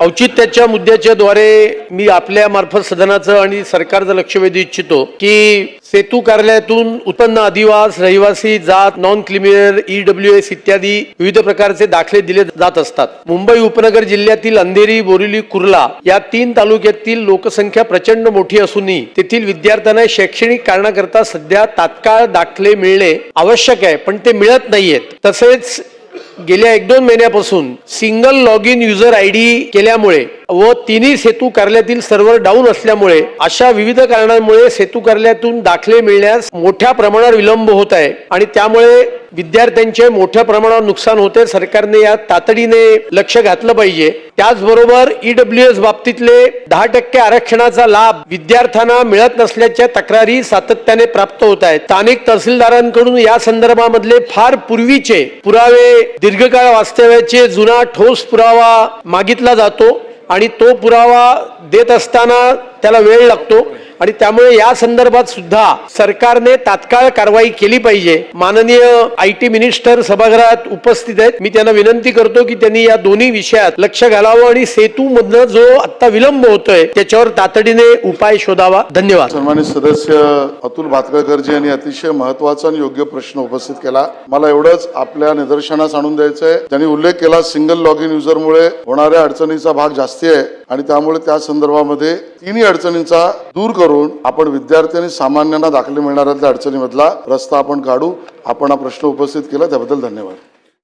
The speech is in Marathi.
औचित्याच्या मुद्द्याच्या द्वारे मी आपल्या मार्फत सदनाचं आणि सरकारचं लक्ष वेधू इच्छितो की सेतू कार्यालयातून उत्पन्न अधिवास रहिवासी जात नॉन क्रिमिनल ईडब्ल्यू एस इत्यादी विविध प्रकारचे दाखले दिले जात असतात. मुंबई उपनगर जिल्ह्यातील अंधेरी बोरिवली कुर्ला या तीन तालुक्यातील लोकसंख्या प्रचंड मोठी असूनही तेथील विद्यार्थ्यांना शैक्षणिक कारणाकरता सध्या तात्काळ दाखले मिळणे आवश्यक आहे पण ते मिळत नाहीयेत. तसेच गेल्या एक दोन महिन्यापासून single log in user I D केल्यामुळे व तिन्ही सेतू कार्यालयातील सर्व्हर डाऊन असल्यामुळे अशा विविध कारणांमुळे सेतू कार्यालयातून दाखले मिळण्यास मोठ्या प्रमाणावर विलंब होत आहे. आणि त्यामुळे विद्यार्थ्यांचे मोठ्या प्रमाणावर नुकसान होते. सरकारने या तातडीने लक्ष घातलं पाहिजे. त्याचबरोबर ईडब्ल्यू एस बाबतीतले दहा टक्के आरक्षणाचा लाभ विद्यार्थ्यांना मिळत नसल्याच्या तक्रारी सातत्याने प्राप्त होत आहेत. स्थानिक तहसीलदारांकडून या संदर्भामधले फार पूर्वीचे पुरावे दीर्घकाळ वास्तव्याचे जुना ठोस पुरावा मागितला जातो आणि तो पुरावा देत असताना त्याला वेळ लागतो. आणि त्यामुळे या संदर्भात सुद्धा सरकारने तात्काळ कारवाई केली पाहिजे. माननीय आय टी मिनिस्टर सभागृहात उपस्थित आहेत. मी त्यांना विनंती करतो की त्यांनी या दोन्ही विषयात लक्ष घालावं आणि सेतू मधनं जो आता विलंब होतोय त्याच्यावर तातडीने उपाय शोधावा. धन्यवाद. सन्मानित सदस्य अतुल भातकरजी यांनी अतिशय महत्त्वाचा आणि योग्य प्रश्न उपस्थित केला. मला एवढंच आपल्या निदर्शनास आणून द्यायचं आहे त्यांनी उल्लेख केला सिंगल लॉग इन युजरमुळे होणाऱ्या अडचणीचा भाग जास्ती आहे. आणि त्यामुळे त्या संदर्भामध्ये तिन्ही अडचणींचा दूर करून आपण विद्यार्थी आणि सामान्यांना दाखले मिळणाऱ्या अडचणीमधला रस्ता आपण काढू. आपण हा प्रश्न उपस्थित केला. त्याबद्दल धन्यवाद.